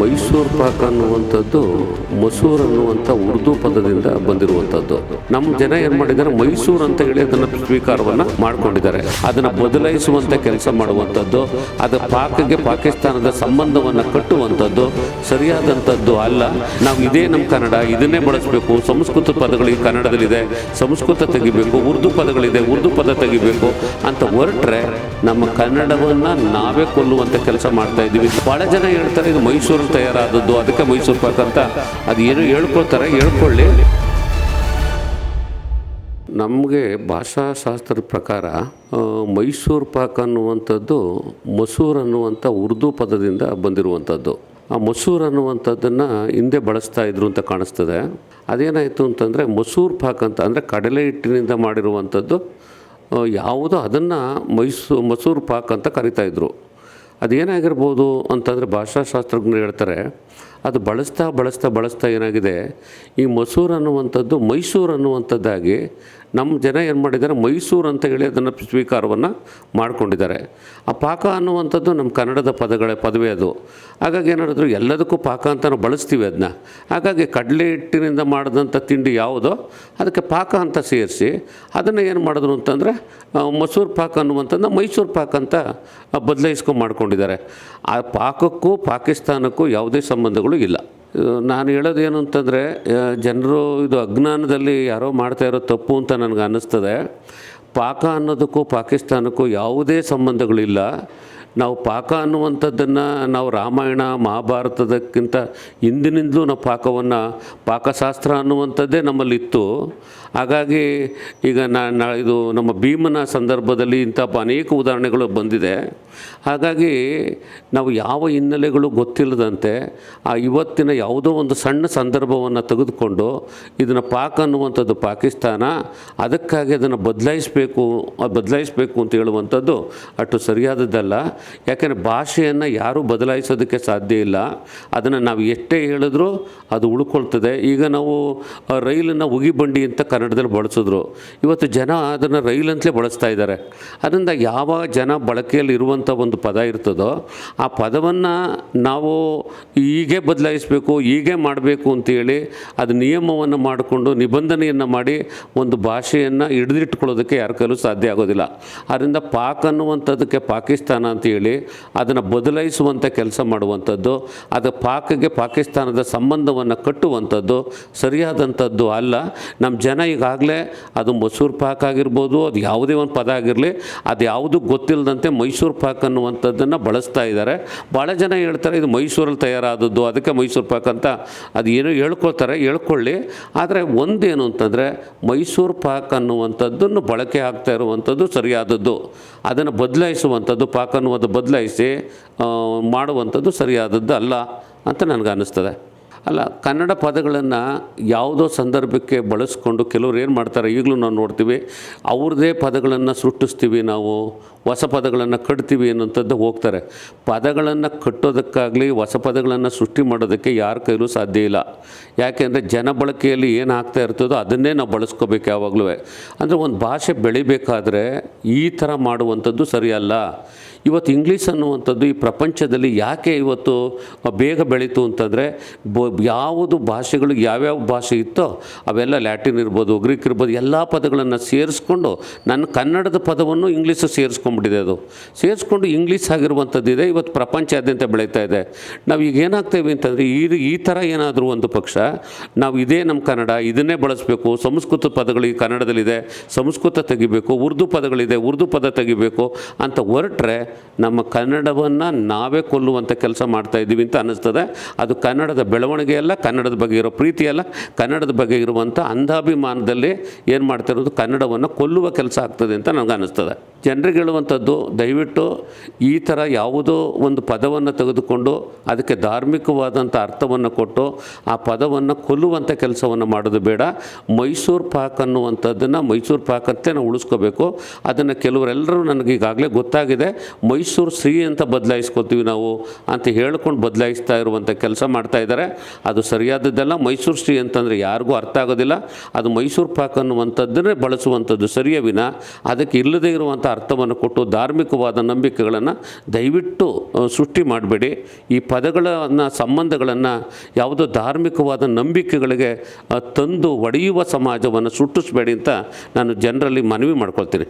ಮೈಸೂರು ಪಾಕ್ ಅನ್ನುವಂಥದ್ದು ಮಸೂರ್ ಅನ್ನುವಂಥ ಉರ್ದು ಪದದಿಂದ ಬಂದಿರುವಂಥದ್ದು. ನಮ್ಮ ಜನ ಏನು ಮಾಡಿದ್ದಾರೆ, ಮೈಸೂರು ಅಂತ ಹೇಳಿ ಅದನ್ನ ಸ್ವೀಕಾರವನ್ನ ಮಾಡ್ಕೊಂಡಿದ್ದಾರೆ. ಅದನ್ನ ಬದಲಾಯಿಸುವಂತ ಕೆಲಸ ಮಾಡುವಂಥದ್ದು, ಅದು ಪಾಕ್ಗೆ ಪಾಕಿಸ್ತಾನದ ಸಂಬಂಧವನ್ನ ಕಟ್ಟುವಂಥದ್ದು, ಸರಿಯಾದಂಥದ್ದು ಅಲ್ಲ. ನಾವು ಇದೇ ನಮ್ಮ ಕನ್ನಡ, ಇದನ್ನೇ ಬಳಸಬೇಕು. ಸಂಸ್ಕೃತ ಪದಗಳು ಕನ್ನಡದಲ್ಲಿದೆ. ಸಂಸ್ಕೃತ ತೆಗಿಬೇಕು, ಉರ್ದು ಪದಗಳಿದೆ, ಉರ್ದು ಪದ ತೆಗಿಬೇಕು ಅಂತ ಹೊರಟ್ರೆ ನಮ್ಮ ಕನ್ನಡವನ್ನ ನಾವೇ ಕೊಲ್ಲುವಂತ ಕೆಲಸ ಮಾಡ್ತಾ ಇದ್ದೀವಿ. ಬಹಳ ಜನ ಹೇಳ್ತಾರೆ, ಇದು ಮೈಸೂರು ತಯಾರಾದದ್ದು. ಅದಕ್ಕೆ ಮೈಸೂರು ಪಾಕ್ ಅಂತ ಅದು ಏನು ಹೇಳ್ಕೊಳ್ತಾರೆ. ಹೇಳ್ಕೊಳ್ಳಿ. ನಮಗೆ ಭಾಷಾಶಾಸ್ತ್ರದ ಪ್ರಕಾರ ಮೈಸೂರು ಪಾಕ್ ಅನ್ನುವಂಥದ್ದು ಮಸೂರ್ ಅನ್ನುವಂಥ ಉರ್ದು ಪದದಿಂದ ಬಂದಿರುವಂಥದ್ದು. ಆ ಮಸೂರ್ ಅನ್ನುವಂಥದ್ದನ್ನು ಹಿಂದೆ ಬಳಸ್ತಾ ಇದ್ರು ಅಂತ ಕಾಣಿಸ್ತದೆ. ಅದೇನಾಯಿತು ಅಂತಂದರೆ, ಮಸೂರ್ ಪಾಕ್ ಅಂತ, ಅಂದರೆ ಕಡಲೆ ಹಿಟ್ಟಿನಿಂದ ಮಾಡಿರುವಂಥದ್ದು ಯಾವುದೋ ಅದನ್ನು ಮೈಸೂ, ಮಸೂರ್ ಪಾಕ್ ಅಂತ ಕರಿತಾಯಿದ್ರು ಅದೇನಾಗಿರ್ಬೋದು ಅಂತಂದರೆ ಭಾಷಾಶಾಸ್ತ್ರಜ್ಞರು ಹೇಳ್ತಾರೆ ಅದು ಬಳಸ್ತಾ ಬಳಸ್ತಾ ಬಳಸ್ತಾ ಏನಾಗಿದೆ ಈ ಮಸೂರು ಅನ್ನುವಂಥದ್ದು ಮೈಸೂರು ಅನ್ನುವಂಥದ್ದಾಗಿ ನಮ್ಮ ಜನ ಏನು ಮಾಡಿದ್ದಾರೆ, ಮೈಸೂರು ಅಂತ ಹೇಳಿ ಅದನ್ನು ಸ್ವೀಕಾರವನ್ನು ಮಾಡಿಕೊಂಡಿದ್ದಾರೆ. ಆ ಪಾಕ ಅನ್ನುವಂಥದ್ದು ನಮ್ಮ ಕನ್ನಡದ ಪದಗಳ ಪದವೇ ಅದು. ಹಾಗಾಗಿ ಏನಾಡಿದ್ರು ಎಲ್ಲದಕ್ಕೂ ಪಾಕ ಅಂತ ನಾವು ಬಳಸ್ತೀವಿ ಅದನ್ನ ಹಾಗಾಗಿ ಕಡಲೆ ಹಿಟ್ಟಿನಿಂದ ಮಾಡಿದಂಥ ತಿಂಡಿ ಯಾವುದೋ, ಅದಕ್ಕೆ ಪಾಕ ಅಂತ ಸೇರಿಸಿ, ಅದನ್ನು ಏನು ಮಾಡಿದ್ರು ಅಂತಂದರೆ ಮಸೂರು ಪಾಕ ಅನ್ನುವಂಥದ್ದು ಮೈಸೂರು ಪಾಕ ಅಂತ ಬದಲಾಯಿಸ್ಕೊಂಡು ಮಾಡ್ಕೊಂಡಿದ್ದಾರೆ. ಆ ಪಾಕಕ್ಕೂ ಪಾಕಿಸ್ತಾನಕ್ಕೂ ಯಾವುದೇ ಸಂಬಂಧಗಳು ಇಲ್ಲ. ನಾನು ಹೇಳೋದೇನು ಅಂತಂದರೆ ಜನರು ಇದು ಅಜ್ಞಾನದಲ್ಲಿ ಯಾರೋ ಮಾಡ್ತಾ ಇರೋ ತಪ್ಪು ಅಂತ ನನಗೆ ಅನ್ನಿಸ್ತದೆ. ಪಾಕ ಅನ್ನೋದಕ್ಕೂ ಪಾಕಿಸ್ತಾನಕ್ಕೂ ಯಾವುದೇ ಸಂಬಂಧಗಳಿಲ್ಲ. ನಾವು ಪಾಕ ಅನ್ನುವಂಥದ್ದನ್ನು ನಾವು ರಾಮಾಯಣ, ಮಹಾಭಾರತದಕ್ಕಿಂತ ಹಿಂದಿನಿಂದಲೂ ನಾವು ಪಾಕವನ್ನು ಪಾಕಶಾಸ್ತ್ರ ಅನ್ನುವಂಥದ್ದೇ ನಮ್ಮಲ್ಲಿತ್ತು. ಹಾಗಾಗಿ ಈಗ ನಾ ಇದು ನಮ್ಮ ಭೀಮನ ಸಂದರ್ಭದಲ್ಲಿ ಇಂಥ ಅನೇಕ ಉದಾಹರಣೆಗಳು ಬಂದಿದೆ. ಹಾಗಾಗಿ ನಾವು ಯಾವ ಹಿನ್ನೆಲೆಗಳು ಗೊತ್ತಿಲ್ಲದಂತೆ ಆ ಇವತ್ತಿನ ಯಾವುದೋ ಒಂದು ಸಣ್ಣ ಸಂದರ್ಭವನ್ನು ತೆಗೆದುಕೊಂಡು ಇದನ್ನು ಪಾಕ್ ಅನ್ನುವಂಥದ್ದು ಪಾಕಿಸ್ತಾನ, ಅದಕ್ಕಾಗಿ ಅದನ್ನು ಬದಲಾಯಿಸಬೇಕು ಬದಲಾಯಿಸಬೇಕು ಅಂತ ಹೇಳುವಂಥದ್ದು ಅಷ್ಟು ಸರಿಯಾದದ್ದಲ್ಲ. ಯಾಕೆಂದರೆ ಭಾಷೆಯನ್ನು ಯಾರೂ ಬದಲಾಯಿಸೋದಕ್ಕೆ ಸಾಧ್ಯ ಇಲ್ಲ. ಅದನ್ನು ನಾವು ಎಷ್ಟೇ ಹೇಳಿದ್ರೂ ಅದು ಉಳ್ಕೊಳ್ತದೆ. ಈಗ ನಾವು ರೈಲನ್ನು ಉಗಿಬಂಡಿ ಅಂತ ಕನ್ನಡದಲ್ಲಿ ಬಳಸಿದ್ರು. ಇವತ್ತು ಜನ ಅದನ್ನು ರೈಲಂತಲೇ ಬಳಸ್ತಾ ಇದ್ದಾರೆ. ಅದರಿಂದ ಯಾವ ಜನ ಬಳಕೆಯಲ್ಲಿ ಇರುವಂಥ ಒಂದು ಪದ ಇರ್ತದೋ, ಆ ಪದವನ್ನು ನಾವು ಹೀಗೆ ಬದಲಾಯಿಸಬೇಕು, ಹೀಗೆ ಮಾಡಬೇಕು ಅಂತೇಳಿ ಅದು ನಿಯಮವನ್ನು ಮಾಡಿಕೊಂಡು ನಿಬಂಧನೆಯನ್ನು ಮಾಡಿ ಒಂದು ಭಾಷೆಯನ್ನು ಹಿಡಿದಿಟ್ಕೊಳ್ಳೋದಕ್ಕೆ ಯಾರ ಕೈಲೂ ಸಾಧ್ಯ ಆಗೋದಿಲ್ಲ. ಆದ್ದರಿಂದ ಪಾಕ್ ಅನ್ನುವಂಥದ್ದಕ್ಕೆ ಪಾಕಿಸ್ತಾನ ಅಂತೇಳಿ ಅದನ್ನು ಬದಲಾಯಿಸುವಂಥ ಕೆಲಸ ಮಾಡುವಂಥದ್ದು, ಅದು ಪಾಕ್ಗೆ ಪಾಕಿಸ್ತಾನದ ಸಂಬಂಧವನ್ನು ಕಟ್ಟುವಂಥದ್ದು, ಸರಿಯಾದಂಥದ್ದು ಅಲ್ಲ. ನಮ್ಮ ಜನ ಈಗಾಗಲೇ ಅದು ಮೈಸೂರು ಪಾಕ್ ಆಗಿರ್ಬೋದು, ಅದು ಯಾವುದೇ ಒಂದು ಪದ ಆಗಿರಲಿ, ಅದು ಯಾವುದು ಗೊತ್ತಿಲ್ಲದಂತೆ ಮೈಸೂರು ಪಾಕ್ ಅನ್ನುವಂಥದ್ದನ್ನು ಬಳಸ್ತಾ ಇದ್ದಾರೆ. ಭಾಳ ಜನ ಹೇಳ್ತಾರೆ, ಇದು ಮೈಸೂರಲ್ಲಿ ತಯಾರಾದದ್ದು, ಅದಕ್ಕೆ ಮೈಸೂರು ಪಾಕ್ ಅಂತ ಅದು ಏನೋ ಹೇಳ್ಕೊಳ್ತಾರೆ, ಹೇಳ್ಕೊಳ್ಳಿ. ಆದರೆ ಒಂದೇನು ಅಂತಂದರೆ, ಮೈಸೂರು ಪಾಕ್ ಅನ್ನುವಂಥದ್ದನ್ನು ಬಳಕೆ ಆಗ್ತಾ ಇರುವಂಥದ್ದು ಸರಿಯಾದದ್ದು. ಅದನ್ನು ಬದಲಾಯಿಸುವಂಥದ್ದು ಪಾಕ್ ಅನ್ನುವುದು ಬದಲಾಯಿಸಿ ಮಾಡುವಂಥದ್ದು ಸರಿಯಾದದ್ದು ಅಲ್ಲ ಅಂತ ನನಗೆ ಅನ್ನಿಸ್ತದೆ. ಅಲ್ಲ, ಕನ್ನಡ ಪದಗಳನ್ನು ಯಾವುದೋ ಸಂದರ್ಭಕ್ಕೆ ಬಳಸ್ಕೊಂಡು ಕೆಲವ್ರು ಏನು ಮಾಡ್ತಾರೆ, ಈಗಲೂ ನಾವು ನೋಡ್ತೀವಿ, ಅವ್ರದ್ದೇ ಪದಗಳನ್ನು ಸೃಷ್ಟಿಸ್ತೀವಿ ನಾವು, ಹೊಸ ಪದಗಳನ್ನು ಕಟ್ತೀವಿ ಅನ್ನೋಂಥದ್ದು ಹೋಗ್ತಾರೆ. ಪದಗಳನ್ನು ಕಟ್ಟೋದಕ್ಕಾಗಲಿ, ಹೊಸ ಪದಗಳನ್ನು ಸೃಷ್ಟಿ ಮಾಡೋದಕ್ಕೆ ಯಾರ ಕೈಲೂ ಸಾಧ್ಯ ಇಲ್ಲ. ಯಾಕೆಂದರೆ ಜನ ಬಳಕೆಯಲ್ಲಿ ಏನು ಆಗ್ತಾ ಇರ್ತದೋ ಅದನ್ನೇ ನಾವು ಬಳಸ್ಕೋಬೇಕು ಯಾವಾಗಲೂ ಅಂದರೆ ಒಂದು ಭಾಷೆ ಬೆಳಿಬೇಕಾದ್ರೆ ಈ ಥರ ಮಾಡುವಂಥದ್ದು ಸರಿಯಲ್ಲ. ಇವತ್ತು ಇಂಗ್ಲೀಷ್ ಅನ್ನುವಂಥದ್ದು ಈ ಪ್ರಪಂಚದಲ್ಲಿ ಯಾಕೆ ಇವತ್ತು ಬೇಗ ಬೆಳೀತು ಅಂತಂದರೆ ಬ ಯಾವುದು ಭಾಷೆಗಳು ಯಾವ್ಯಾವ ಭಾಷೆ ಇತ್ತೋ ಅವೆಲ್ಲ ಲ್ಯಾಟಿನ್ ಇರ್ಬೋದು, ಗ್ರೀಕ್ ಇರ್ಬೋದು, ಎಲ್ಲ ಪದಗಳನ್ನು ಸೇರಿಸ್ಕೊಂಡು ನನ್ನ ಕನ್ನಡದ ಪದವನ್ನು ಇಂಗ್ಲೀಷು ಸೇರಿಸ್ಕೊಂಡ್ಬಿಟ್ಟಿದೆ ಅದು. ಸೇರಿಸ್ಕೊಂಡು ಇಂಗ್ಲೀಷ್ ಆಗಿರುವಂಥದ್ದಿದೆ ಇವತ್ತು ಪ್ರಪಂಚಾದ್ಯಂತ ಬೆಳೀತಾ ಇದೆ. ನಾವು ಈಗ ಏನಾಗ್ತೇವೆ ಅಂತಂದರೆ ಈ ಈ ಥರ ಏನಾದರೂ ಒಂದು ಪಕ್ಷ, ನಾವು ಇದೇ ನಮ್ಮ ಕನ್ನಡ, ಇದನ್ನೇ ಬಳಸಬೇಕು, ಸಂಸ್ಕೃತ ಪದಗಳು ಈ ಕನ್ನಡದಲ್ಲಿದೆ, ಸಂಸ್ಕೃತ ತೆಗಿಬೇಕು, ಉರ್ದು ಪದಗಳಿದೆ, ಉರ್ದು ಪದ ತೆಗಿಬೇಕು ಅಂತ ಹೊರಟ್ರೆ ನಮ್ಮ ಕನ್ನಡವನ್ನು ನಾವೇ ಕೊಲ್ಲುವಂಥ ಕೆಲಸ ಮಾಡ್ತಾ ಇದ್ದೀವಿ ಅಂತ ಅನ್ನಿಸ್ತದೆ. ಅದು ಕನ್ನಡದ ಬೆಳವಣಿಗೆಯಲ್ಲ ಕನ್ನಡದ ಬಗ್ಗೆ ಇರೋ ಪ್ರೀತಿಯಲ್ಲ ಕನ್ನಡದ ಬಗ್ಗೆ ಇರುವಂಥ ಅಂಧಾಭಿಮಾನದಲ್ಲಿ ಏನು ಮಾಡ್ತಾ ಇರೋದು ಕನ್ನಡವನ್ನು ಕೊಲ್ಲುವ ಕೆಲಸ ಆಗ್ತದೆ ಅಂತ ನನಗೆ ಅನ್ನಿಸ್ತದೆ. ಜನರಿಗೆ ಹೇಳುವಂಥದ್ದು, ದಯವಿಟ್ಟು ಈ ಥರ ಯಾವುದೋ ಒಂದು ಪದವನ್ನು ತೆಗೆದುಕೊಂಡು ಅದಕ್ಕೆ ಧಾರ್ಮಿಕವಾದಂಥ ಅರ್ಥವನ್ನು ಕೊಟ್ಟು ಆ ಪದವನ್ನು ಕೊಲ್ಲುವಂಥ ಕೆಲಸವನ್ನು ಮಾಡೋದು ಬೇಡ. ಮೈಸೂರು ಪಾಕ್ ಅನ್ನುವಂಥದ್ದನ್ನು ಮೈಸೂರು ಪಾಕ್ ಅಂತ ನಾವು ಉಳಿಸ್ಕೋಬೇಕು. ಅದನ್ನು ಕೆಲವರೆಲ್ಲರೂ ನನಗೆ ಈಗಾಗಲೇ ಗೊತ್ತಾಗಿದೆ. ಮೈಸೂರು ಶ್ರೀ ಅಂತ ಬದಲಾಯಿಸ್ಕೊತೀವಿ ನಾವು ಅಂತ ಹೇಳ್ಕೊಂಡು ಬದಲಾಯಿಸ್ತಾ ಇರುವಂಥ ಕೆಲಸ ಮಾಡ್ತಾ ಇದ್ದಾರೆ. ಅದು ಸರಿಯಾದದ್ದಲ್ಲ. ಮೈಸೂರು ಶ್ರೀ ಅಂತಂದರೆ ಯಾರಿಗೂ ಅರ್ಥ ಆಗೋದಿಲ್ಲ. ಅದು ಮೈಸೂರು ಪಾಕ್ ಅನ್ನುವಂಥದ್ದನ್ನೇ ಬಳಸುವಂಥದ್ದು ಸರಿಯ ವಿನ. ಅದಕ್ಕೆ ಇಲ್ಲದೇ ಇರುವಂಥ ಅರ್ಥವನ್ನು ಕೊಟ್ಟು ಧಾರ್ಮಿಕವಾದ ನಂಬಿಕೆಗಳನ್ನು ದಯವಿಟ್ಟು ಸೃಷ್ಟಿ ಮಾಡಬೇಡಿ. ಈ ಪದಗಳನ್ನು, ಸಂಬಂಧಗಳನ್ನು ಯಾವುದೋ ಧಾರ್ಮಿಕವಾದ ನಂಬಿಕೆಗಳಿಗೆ ತಂದು ಒಡೆಯುವ ಸಮಾಜವನ್ನು ಸುಟ್ಟಿಸ್ಬೇಡಿ ಅಂತ ನಾನು ಜನರಲ್ಲಿ ಮನವಿ ಮಾಡ್ಕೊಳ್ತೀನಿ.